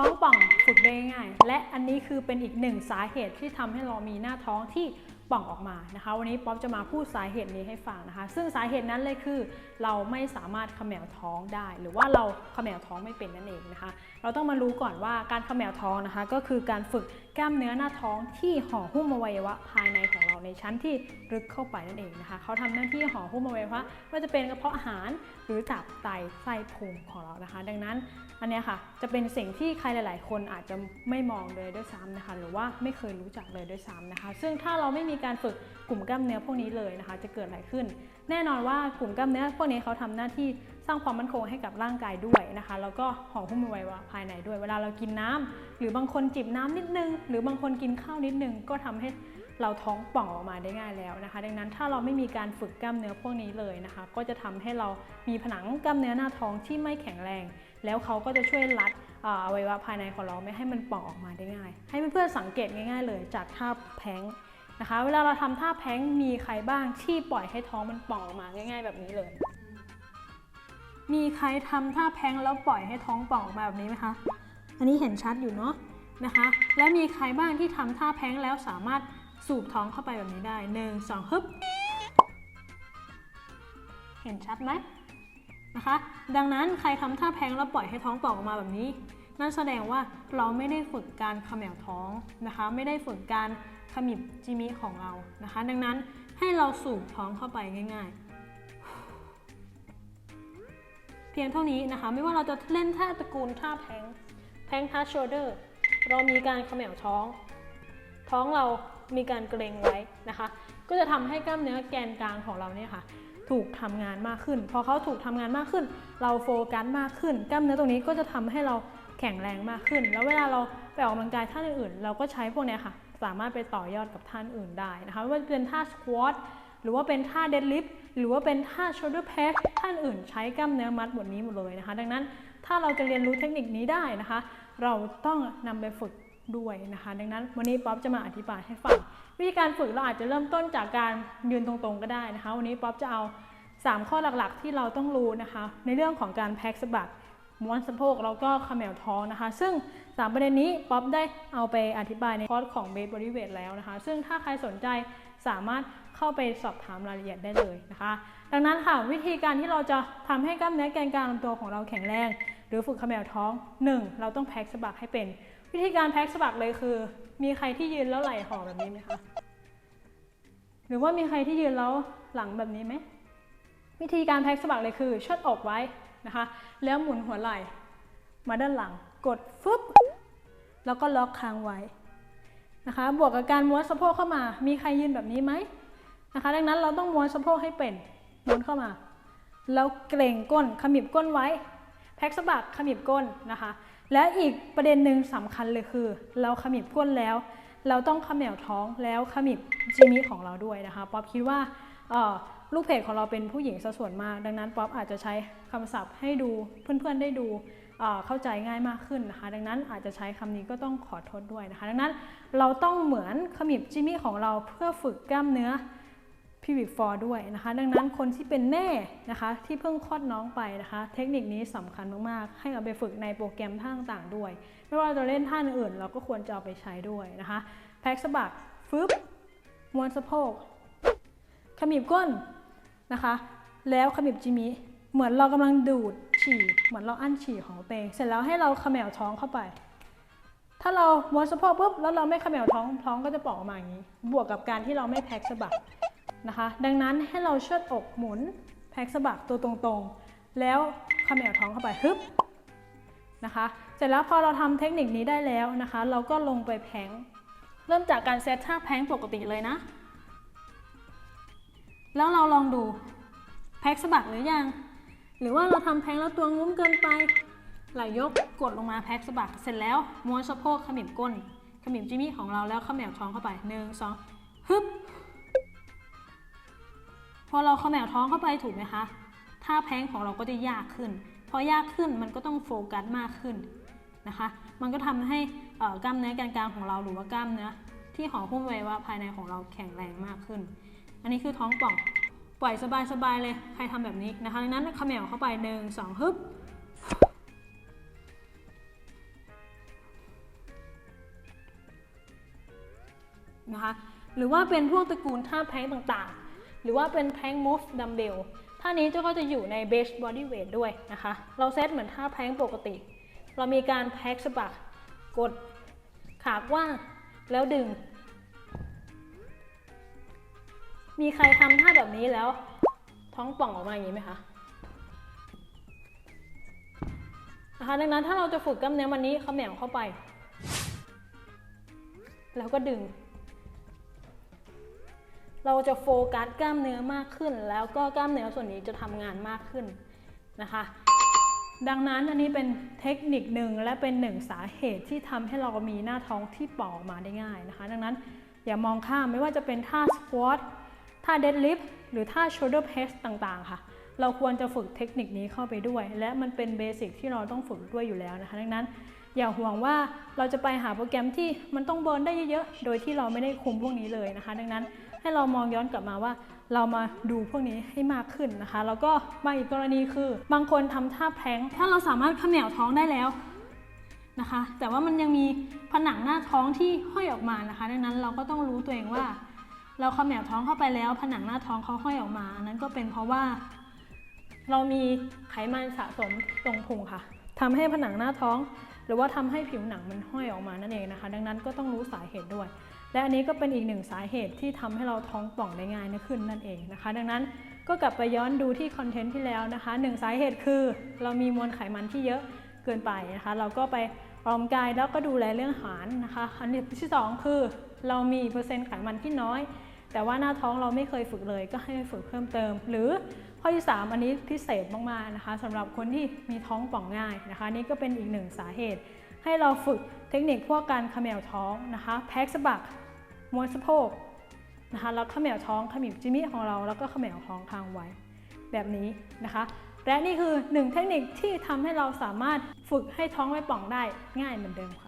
ท้องป่องฝึกได้ง่าย และอันนี้คือเป็นอีกหนึ่งสาเหตุที่ทำให้เรามีหน้าท้องที่ ป่องออกมานะคะ วันนี้ป๊อปจะมาพูดสาเหตุนี้ให้ฟังนะคะ ซึ่งสาเหตุนั้นเลยคือ เราไม่สามารถเขมวท้องได้ หรือว่าเราเขมวท้องไม่เป็นนั่นเองนะคะ เราต้องมารู้ก่อนว่าการเขมวท้องนะคะ ก็คือการฝึกกล้ามเนื้อหน้าท้องที่ห่อหุ้มอวัยวะภายในของเราในชั้นที่ลึกเข้าไปนั่นเองนะคะเขาทำหน้าที่ห่อหุ้มอวัยวะว่าจะเป็นกระเพาะอาหารหรือตับไตไส้พุงของเรานะคะ ดังนั้นอันนี้ค่ะจะเป็นสิ่งที่ใครหลาย ๆ คนอาจจะไม่มองเลยด้วยซ้ำนะคะ หรือว่าไม่เคยรู้จักเลยด้วยซ้ำนะคะ ซึ่งถ้าเราไม่มีการฝึกกลุ่มกล้ามเนื้อพวกนี้เลยนะคะ จะเกิดอะไรขึ้น แน่นอนว่ากลุ่มกล้ามเนื้อพวกนี้เขาทำหน้าที่สร้างความมั่นคงให้กับร่างกายด้วยนะคะ แล้วก็ห่อหุ้มอวัยวะภายในด้วย เวลาเรากินน้ำหรือบางคนจิบน้ำนิดนึง หรือบางคนกินข้าวนิดนึง ก็ทำให้เราท้องป่องออกมาได้ง่ายแล้วนะคะ ดังนั้นถ้าเราไม่มีการฝึกกล้ามเนื้อพวกนี้เลยนะคะ ก็จะทำให้เรามีผนังกล้ามเนื้อหน้าท้องที่ไม่แข็งแรง แล้วเขาก็จะช่วยรัดอ่าอวัยวะภายในของเราไม่ให้มันป่องออกมาได้ง่าย ให้เพื่อนๆสังเกตง่าย ๆ เลยจากท่าแพ้ง นะคะ เวลาเราทำท่าแพ้งมีใครบ้างที่ปล่อยให้ท้องมันป่องออกมาง่าย ๆ แบบนี้เลย มีใครทำท่าแพ้งแล้วปล่อยให้ท้องป่องออกมาแบบนี้ไหมคะ อันนี้เห็นชัดอยู่เนาะนะคะ แล้วมีใครบ้างที่ทำท่าแพ้งแล้วสามารถสูบท้องเข้าไปแบบนี้ได้หนึ่งสองฮึบเห็นชัดไหมนะคะ ดังนั้นใครทำท่าแพงแล้วปล่อยให้ท้องป่องออกมาแบบนี้นั่นแสดงว่าเราไม่ได้ฝึกการขมวท้องนะคะ ไม่ได้ฝึกการ ขมิบจิมิของเรานะคะ ดังนั้นให้เราสูบท้องเข้าไปง่ายๆ เพียงเท่านี้นะคะ ไม่ว่าเราจะเล่นท่าตระกูลท่าแพงแพงท่าโชเดอร์เรามีการเขมวท้อง ท้องเรามีการเกรงไว้นะคะ ก็จะทำให้กล้ามเนื้อแกนกลางของเราเนี่ยค่ะ ถูกทำงานมากขึ้น พอเขาถูกทำงานมากขึ้น เราโฟกัสมากขึ้น กล้ามเนื้อตรงนี้ก็จะทำให้เราแข็งแรงมากขึ้น แล้วเวลาเราไปออกกำลังกายท่าอื่นๆเราก็ใช้พวกนี้ค่ะ สามารถไปต่อยอดกับท่านอื่นได้นะคะไม่ว่าจะเป็นท่าสควอตหรือว่าเป็นท่าเดดลิฟต์หรือว่าเป็นท่าโชเดอร์เพสท่านอื่นใช้กล้ามเนื้อมัดหมดนี้หมดเลยนะคะ ดังนั้นถ้าเราจะเรียนรู้เทคนิคนี้ได้นะคะ เราต้องนำไปฝึกด้วยนะคะ ดังนั้นวันนี้ป๊อปจะมาอธิบายให้ฟังวิธีการฝึกเราอาจจะเริ่มต้นจากการยืนตรงๆก็ได้นะคะ วันนี้ป๊อปจะเอา 3 ข้อหลักๆ ที่เราต้องรู้นะคะ ในเรื่องของการแพ็กสะบัก ม้วนสะโพกแล้วก็ขมวท้องนะคะ ซึ่ง 3 ประเด็นนี้ป๊อปได้เอาไปอธิบายในคอร์สของเบสบริเวทแล้วนะคะ ซึ่งถ้าใครสนใจสามารถเข้าไปสอบถามรายละเอียดได้เลยนะคะ ดังนั้นค่ะวิธีการที่เราจะทำให้กล้ามเนื้อแกนกลางลำตัวของเราแข็งแรง หรือฝึกขมวท้อง 1. เราต้องแพ็กสะบักให้เป็น วิธีการแพ็กสะบักเลยคือ มีใครที่ยืนแล้วไหล่ห่อแบบนี้ไหมคะหรือว่ามีใครที่ยืนแล้วหลังแบบนี้ไหมวิธีการแพ็กสะบักเลยคือเชิดอกไว้ นะคะ แล้วหมุนหัวไหล่ มาด้านหลัง กดฟึบแล้วก็ล็อกค้างไว้นะคะ บวกกับการม้วนสะโพกเข้ามา มีใครยืนแบบนี้ไหมนะคะ ดังนั้นเราต้องม้วนสะโพกให้เป็น ม้วนเข้ามา แล้วเกรงก้น ขมิบก้นไว้ แพ็กสะบักขมิบก้นนะคะ และอีกประเด็นหนึ่งสำคัญเลยคือ เราขมิบก้นแล้ว เราต้องขมวท้องแล้วขมิบจิมิของเราด้วยนะคะ ป๊อปคิดว่าเออ ลูกเพจของเราเป็นผู้หญิงซะส่วนมาก ดังนั้นป๊อปอาจจะใช้คำศัพท์ให้ดูเพื่อนๆได้ดูเข้าใจง่ายมากขึ้นนะคะ ดังนั้นอาจจะใช้คำนี้ก็ต้องขอโทษด้วยนะคะ ดังนั้นเราต้องเหมือนขมิบจิมิของเราเพื่อฝึกกล้ามเนื้อพิวิกฟอร์ด้วยนะคะ ดังนั้นคนที่เป็นแม่นะคะที่เพิ่งคลอดน้องไปนะคะ เทคนิคนี้สำคัญมากๆ ให้เอาไปฝึกในโปรแกรมท่าต่างๆด้วย ไม่ว่าจะเล่นท่าอื่นเราก็ควรจะเอาไปใช้ด้วยนะคะ แพ็กสะบักฟึบม้วนสะโพกขมิบก้น นะคะ แล้วขมิบจิมิเหมือนเรากำลังดูดฉี่เหมือนเราอั้นฉี่ของตัวเอง เสร็จแล้วให้เราขมวท้องเข้าไป ถ้าเราม้วนสะโพกปุ๊บแล้วเราไม่ขมวท้องท้องก็จะป่องออกมาอย่างนี้ บวกกับการที่เราไม่แพ็กสะบักนะคะ ดังนั้นให้เราเชิดอกหมุนแพ็กสะบักตัวตรงๆ แล้วขมวท้องเข้าไปฮึบนะคะ เสร็จแล้วพอเราทำเทคนิคนี้ได้แล้วนะคะ เราก็ลงไปแพงเริ่มจากการเซตท่าแพงปกติเลยนะ แล้วเราลองดูแพ็กสะบักหรือยัง หรือว่าเราทำแพงแล้วตัวงุ้มเกินไปไหลยกกดลงมาแพ็กสะบักเสร็จแล้วม้วนสะโพกขมิบก้นขมิบจิมี่ของเราแล้วเขมวท้องเข้าไปหนึ่งสองฮึบพอเราเขมวท้องเข้าไปถูกไหมคะท่าแพ้งของเราก็จะยากขึ้น พอยากขึ้นมันก็ต้องโฟกัสมากขึ้นนะคะ มันก็ทำให้กล้ามเนื้อแกนกลางของเราหรือว่ากล้ามเนื้อที่ห่อหุ้มไว้ว่าภายในของเราแข็งแรงมากขึ้น อันนี้คือท้องป่อง ปล่อยสบายๆเลย ใครทำแบบนี้นะคะดังนั้นเขมวเข้าไปหนึ่งสองฮึบนะคะหรือว่าเป็นพวกตระกูลท่าแพงต่างๆ หรือว่าเป็นแพงมูฟดัมเบลท่านี้เจ้าก็จะอยู่ในเบสบอดี้เวทด้วยนะคะ เราเซตเหมือนท่าแพงปกติ เรามีการแพ็กสะบักกดขากว้างแล้วดึง มีใครทำท่าแบบนี้แล้ว ท้องป่องออกมาอย่างนี้ไหมคะนะคะดังนั้นถ้าเราจะฝึกกล้ามเนื้อวันนี้เขมวเข้าไป แล้วก็ดึง เราจะโฟกัสกล้ามเนื้อมากขึ้น แล้วก็กล้ามเนื้อส่วนนี้จะทำงานมากขึ้นนะคะ ดังนั้นอันนี้เป็นเทคนิคหนึ่งและเป็นหนึ่งสาเหตุที่ทำให้เรามีหน้าท้องที่ป่อออกมาได้ง่ายนะคะ ดังนั้นอย่ามองข้ามไม่ว่าจะเป็นท่าสควอต ท่าเดดลิฟต์หรือท่า shoulder press ต่างๆ ค่ะ เราควรจะฝึกเทคนิคนี้เข้าไปด้วย และมันเป็นเบสิกที่เราต้องฝึกด้วยอยู่แล้วนะคะ ดังนั้น อย่าห่วงว่าเราจะไปหาโปรแกรมที่มันต้องเบิร์นได้เยอะๆ โดยที่เราไม่ได้คุมพวกนี้เลยนะคะ ดังนั้นให้เรามองย้อนกลับมาว่าเรามาดูพวกนี้ให้มากขึ้นนะคะ แล้วก็บางอีกกรณีคือ บางคนทำท่าแพลงถ้าเราสามารถเขมวท้องได้แล้วนะคะ แต่ว่ามันยังมีผนังหน้าท้องที่ห้อยออกมานะคะ ดังนั้นเราก็ต้องรู้ตัวเองว่า เราเขมวท้องเข้าไปแล้ว ผนังหน้าท้องเขาห้อยออกมา นั้นก็เป็นเพราะว่า เรามีไขมันสะสมตรงพุงค่ะทำให้ผนังหน้าท้อง หรือว่าทำให้ผิวหนังมันห้อยออกมานั่นเองนะคะ ดังนั้นก็ต้องรู้สาเหตุด้วย และอันนี้ก็เป็นอีกหนึ่งสาเหตุที่ทำให้เราท้องป่องได้ง่ายขึ้นนั่นเองนะคะ ดังนั้นก็กลับไปย้อนดูที่คอนเทนต์ที่แล้วนะคะหนึ่งสาเหตุคือเรามีมวลไขมันที่เยอะเกินไปนะคะ เราก็ไปออกกำลังกายแล้วก็ดูแลเรื่องอาหารนะคะ อันที่สองคือ เรามีเปอร์เซ็นต์ไขมันที่น้อย แต่ว่าหน้าท้องเราไม่เคยฝึกเลยก็ให้ฝึกเพิ่มเติม หรือข้อที่ 3 อันนี้พิเศษมากๆนะคะสำหรับคนที่มีท้องป่องง่ายนะคะ นี่ก็เป็นอีกหนึ่งสาเหตุ ให้เราฝึกเทคนิคพวกการเขมวท้องนะคะแพ็กสะบักม้วนสะโพกนะคะแล้วเขมวท้องขมิบจิมิของเราแล้วก็เขมวท้องค้างไว้ แบบนี้นะคะ และนี่คือหนึ่งเทคนิคที่ทำให้เราสามารถฝึกให้ท้องไม่ป่องได้ง่ายเหมือนเดิมค่ะ